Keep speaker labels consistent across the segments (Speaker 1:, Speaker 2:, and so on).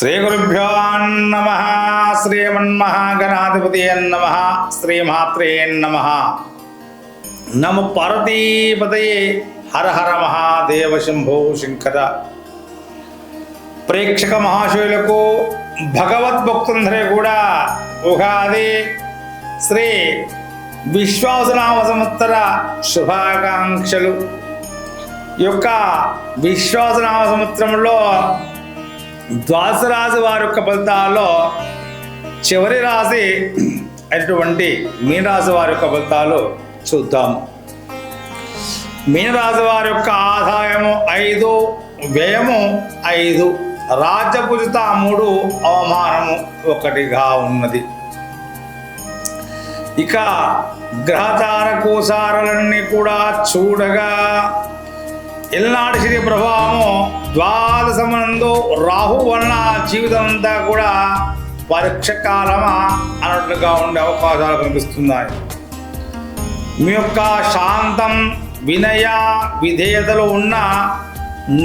Speaker 1: శ్రీ గురుభ్యో నమ శ్రీమన్మహాగణాధిపతి నమ శ్రీమాత్రే నమ. నమ పార్వతీపతయే హర హర మహాదేవ శంభో శంకర. ప్రేక్షక మహాశయులకు భగవద్భక్తులందరూ కూడా ఉగాది శ్రీ విశ్వాసనామ సంవత్సర శుభాకాంక్షలు యొక్క విశ్వాసనామ సంవత్సరంలో ద్వాదశ రాశి వారి యొక్క ఫలితాల్లో చివరి రాశి అయినటువంటి మీనరాశి వారి యొక్క ఫలితాలు చూద్దాము. మీనరాశి వారి యొక్క ఆదాయము ఐదు వ్యయము ఐదు రాజ్యపూజిత మూడు అవమానము ఒకటిగా ఉన్నది. ఇక గ్రహతార కోసారాలన్నీ కూడా చూడగా ఎల్నాటి శ్రీ ప్రభావము ద్వాదశమనందు రాహు వలన జీవితం అంతా కూడా పరీక్ష కాలమా అన్నట్లుగా ఉండే అవకాశాలు కనిపిస్తున్నాయి. మీ యొక్క శాంతం వినయ విధేయతలు ఉన్న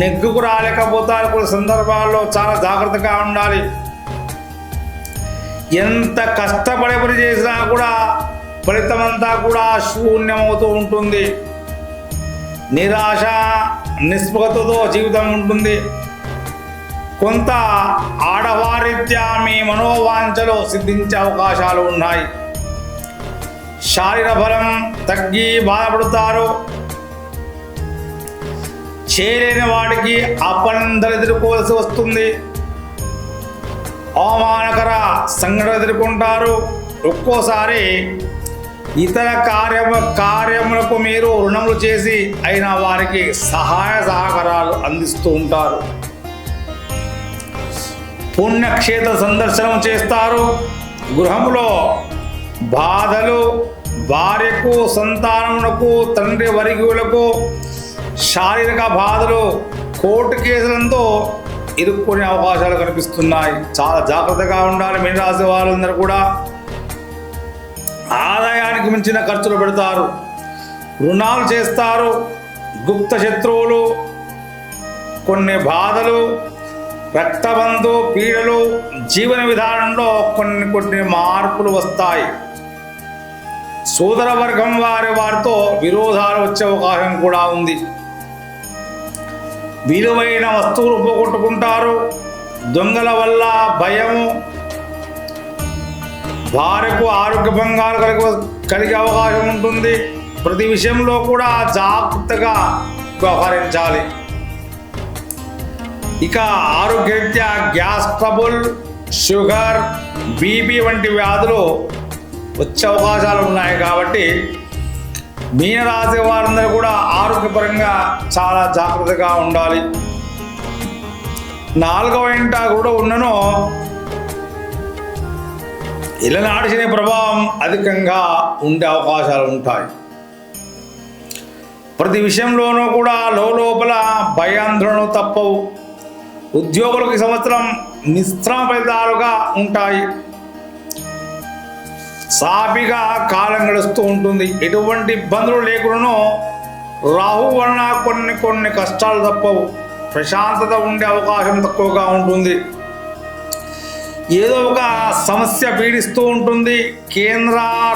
Speaker 1: నెగ్గుకు రాలేకపోతారు కొన్ని సందర్భాల్లో చాలా జాగ్రత్తగా ఉండాలి. ఎంత కష్టపడే పని చేసినా కూడా ఫలితమంతా కూడా శూన్యమవుతూ ఉంటుంది. నిరాశ నిస్పృహతతో జీవితం ఉంటుంది. కొంత ఆడవారిత్యా మీ మనోవాంఛలు సిద్ధించే అవకాశాలు ఉన్నాయి. శారీర బలం తగ్గి బాధపడతారు. చేయలేని వాడికి అపనందలు ఎదుర్కోవాల్సి వస్తుంది. అవమానకర సంఘటన ఎదుర్కొంటారు. ఒక్కోసారి ఇతర కార్యము కార్యములకు మీరు రుణములు చేసి అయిన వారికి సహాయ సహకారాలు అందిస్తూ ఉంటారు. పుణ్యక్షేత్ర సందర్శనం చేస్తారు. గృహములో బాధలు భార్యకు సంతానమునకు తండ్రి వర్గీయులకు శారీరక బాధలు కోర్టు కేసులతో ఇరుక్కునే అవకాశాలు కనిపిస్తున్నాయి. చాలా జాగ్రత్తగా ఉండాలి మీనరాశి వారందరూ కూడా. ఆదాయానికి మించిన ఖర్చులు పెడతారు. రుణాలు చేస్తారు. గుప్త శత్రువులు కొన్ని బాధలు రక్తబంధు పీడలు జీవన విధానంలో కొన్ని కొన్ని మార్పులు వస్తాయి. సోదర వర్గం వారి వారితో విరోధాలు వచ్చే అవకాశం కూడా ఉంది. విలువైన వస్తువులు పోగొట్టుకుంటారు. దొంగల వల్ల భయము వారికి ఆరోగ్య భంగాలు కలిగి కలిగే అవకాశం ఉంటుంది. ప్రతి విషయంలో కూడా జాగ్రత్తగా వ్యవహరించాలి. ఇక ఆరోగ్యరీత్యా గ్యాస్ ట్రబుల్ షుగర్ బీపీ వంటి వ్యాధులు వచ్చే అవకాశాలు ఉన్నాయి కాబట్టి మీనరాశి వారందరూ కూడా ఆరోగ్యపరంగా చాలా జాగ్రత్తగా ఉండాలి. నాలుగవ ఇంట కూడా ఉన్నను. ఇలనాడు శని ప్రభావం అధికంగా ఉండే అవకాశాలు ఉంటాయి. ప్రతి విషయంలోనూ కూడా లోపల భయాందోళనలు తప్పవు. ఉద్యోగులకు ఈ సంవత్సరం మిశ్రమ ఫలితాలుగా ఉంటాయి. సాపిగా కాలం గడుస్తూ ఉంటుంది. ఎటువంటి ఇబ్బందులు లేకుండానో రాహు వలన కొన్ని కొన్ని కష్టాలు తప్పవు. ప్రశాంతత ఉండే అవకాశం తక్కువగా ఉంటుంది. ఏదో ఒక సమస్య పీడిస్తూ ఉంటుంది. కేంద్ర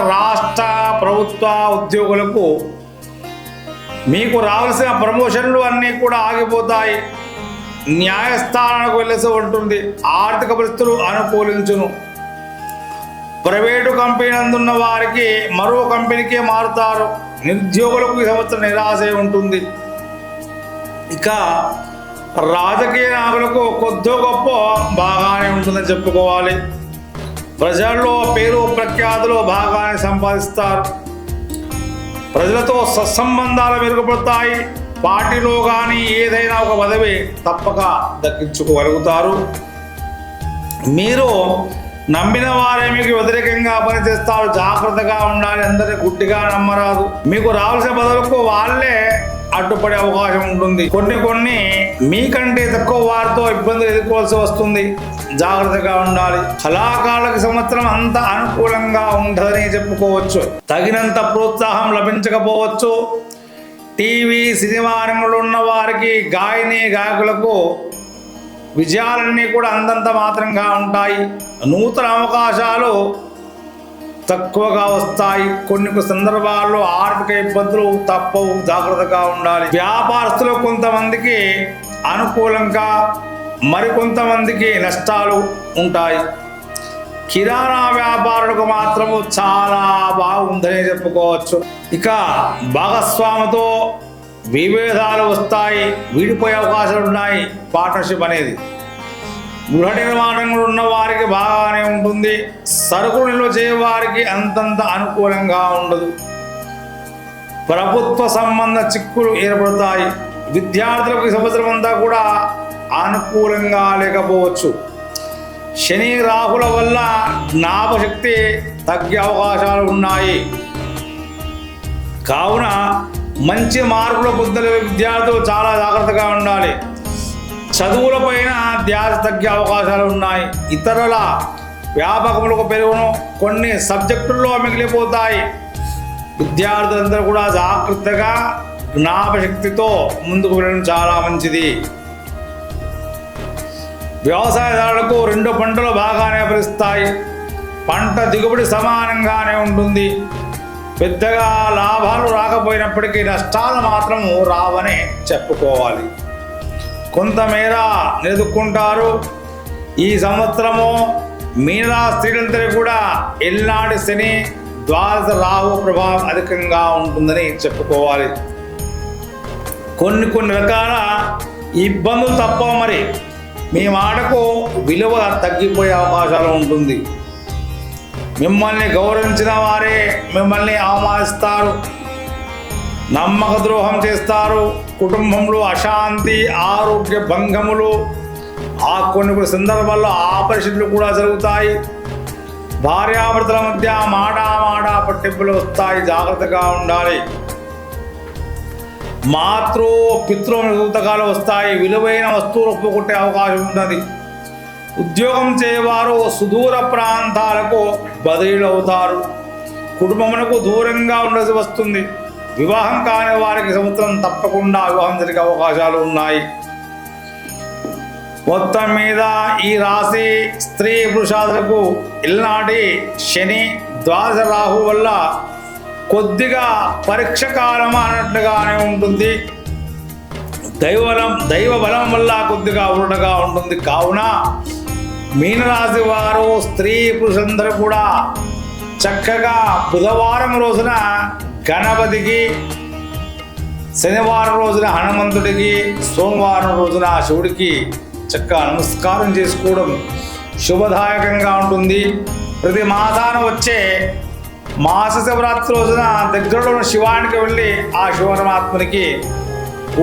Speaker 1: రాష్ట్ర ప్రభుత్వ ఉద్యోగులకు మీకు రావాల్సిన ప్రమోషన్లు అన్నీ కూడా ఆగిపోతాయి. న్యాయస్థానానికి వెళ్ళేసి ఉంటుంది. ఆర్థిక పరిస్థితులు అనుకూలించును. ప్రైవేటు కంపెనీ అందున్న వారికి మరో కంపెనీకే మారుతారు. నిరుద్యోగులకు ఈ సంవత్సరం నిరాశ ఉంటుంది. ఇక రాజకీయ నాయకులకు కొద్దో గొప్ప బాగానే ఉంటుందని చెప్పుకోవాలి. ప్రజల్లో పేరు ప్రఖ్యాతులు బాగానే సంపాదిస్తారు. ప్రజలతో సత్సంబంధాలు మెరుగుపడతాయి. పార్టీలో కానీ ఏదైనా ఒక పదవి తప్పక దక్కించుకోగలుగుతారు. మీరు నమ్మిన వారే మీకు వ్యతిరేకంగా పనిచేస్తారు. జాగ్రత్తగా ఉండాలి. అందరినీ గుడ్డిగా నమ్మరాదు. మీకు రావాల్సిన బదులకు వాళ్ళే అడ్డుపడే అవకాశం ఉంటుంది. కొన్ని కొన్ని మీకంటే తక్కువ వారితో ఇబ్బందులు ఎదుర్కోవాల్సి వస్తుంది. జాగ్రత్తగా ఉండాలి. కళాకారులకు సంవత్సరం అంత అనుకూలంగా ఉండదని చెప్పుకోవచ్చు. తగినంత ప్రోత్సాహం లభించకపోవచ్చు. టీవీ సినిమా రంగంలో ఉన్న వారికి గాయని గాయకులకు విజయాలన్నీ కూడా అందంత మాత్రంగా ఉంటాయి. నూతన అవకాశాలు తక్కువగా వస్తాయి. కొన్ని కొన్ని సందర్భాల్లో ఆర్థిక ఇబ్బందులు తప్పవు. జాగ్రత్తగా ఉండాలి. వ్యాపారస్తులు కొంతమందికి అనుకూలంగా మరికొంతమందికి నష్టాలు ఉంటాయి. కిరాణా వ్యాపారులకు మాత్రము చాలా బాగుందని చెప్పుకోవచ్చు. ఇక భాగస్వామితో విభేదాలు వస్తాయి. విడిపోయే అవకాశాలు ఉన్నాయి. పార్ట్నర్షిప్ అనేది. గృహ నిర్మాణంలో ఉన్న వారికి బాగానే ఉంటుంది. సరుకులు నిల్వ చేయవారికి అంతంత అనుకూలంగా ఉండదు. ప్రభుత్వ సంబంధ చిక్కులు ఏర్పడతాయి. విద్యార్థులకు ఈ సంవత్సరం అంతా కూడా అనుకూలంగా లేకపోవచ్చు. శని రాహుల వల్ల జ్ఞాపశక్తి తగ్గే అవకాశాలు ఉన్నాయి. కావున మంచి మార్కులు పొందలే విద్యార్థులు చాలా జాగ్రత్తగా ఉండాలి. చదువులపైన ధ్యాస తగ్గే అవకాశాలు ఉన్నాయి. ఇతరుల వ్యాపకములకు పెరుగును. కొన్ని సబ్జెక్టుల్లో మిగిలిపోతాయి. విద్యార్థులందరూ కూడా జాగ్రత్తగా జ్ఞాపశక్తితో ముందుకు వెళ్ళడం చాలా మంచిది. వ్యవసాయదారులకు రెండు పంటలు బాగానే ఫలిస్తాయి. పంట దిగుబడి సమానంగానే ఉంటుంది. పెద్దగా లాభాలు రాకపోయినప్పటికీ నష్టాలు మాత్రం రావని చెప్పుకోవాలి. కొంతమేర నిలుదుకుంటారు ఈ సంవత్సరము మీనరా స్త్రీలందరూ కూడా ఎల్లాడి శని ద్వాదశ రాహు ప్రభావం అధికంగా ఉంటుందని చెప్పుకోవాలి. కొన్ని కొన్ని రకాల ఇబ్బందులు తప్ప మరి మీ మాటకు విలువ తగ్గిపోయే అవకాశాలు ఉంటుంది. మిమ్మల్ని గౌరవించిన వారే మిమ్మల్ని అవమానిస్తారు. నమ్మక ద్రోహం చేస్తారు. కుటుంబంలో అశాంతి ఆరోగ్య భంగములు ఆ కొన్ని కొన్ని సందర్భాల్లో ఆపరేషన్లు కూడా జరుగుతాయి. భార్యాభర్తల మధ్య మాడా మాడా పట్టింపులు వస్తాయి. జాగ్రత్తగా ఉండాలి. మాతృ పితృ సూతకాలు వస్తాయి. విలువైన వస్తువులు ఒప్పుకుంటే అవకాశం ఉన్నది. ఉద్యోగం చేయవారు సుదూర ప్రాంతాలకు బదిలీలు అవుతారు కుటుంబమునకు దూరంగా ఉండాల్సి వస్తుంది. వివాహం కాని వారికి సంవత్సరం తప్పకుండా వివాహం జరిగే అవకాశాలు ఉన్నాయి. మొత్తం మీద ఈ రాశి స్త్రీ పురుషాదులకు ఇల్నాటి శని ద్వాదశ రాహు వల్ల కొద్దిగా పరీక్ష కాలం అన్నట్లుగానే ఉంటుంది. దైవబలం దైవ బలం వల్ల కొద్దిగా ఉండగా ఉంటుంది. కావున మీనరాశి వారు స్త్రీ పురుషులందరూ కూడా చక్కగా బుధవారం రోజున గణపతికి శనివారం రోజున హనుమంతుడికి సోమవారం రోజున శివుడికి చక్కగా నమస్కారం చేసుకోవడం శుభదాయకంగా ఉంటుంది. ప్రతి మాసాన వచ్చే మాస శివరాత్రి రోజున దగ్గరలో ఉన్న శివానికి వెళ్ళి ఆ శివపరమాత్మనికి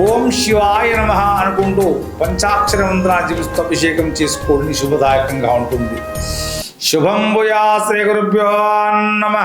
Speaker 1: ఓం శివాయ నమ అనుకుంటూ పంచాక్షర మంత్రాన్ని జపిస్తూ అభిషేకం చేసుకోవడం శుభదాయకంగా ఉంటుంది. శుభం భూయా శ్రీ గురుభ్యో నమ.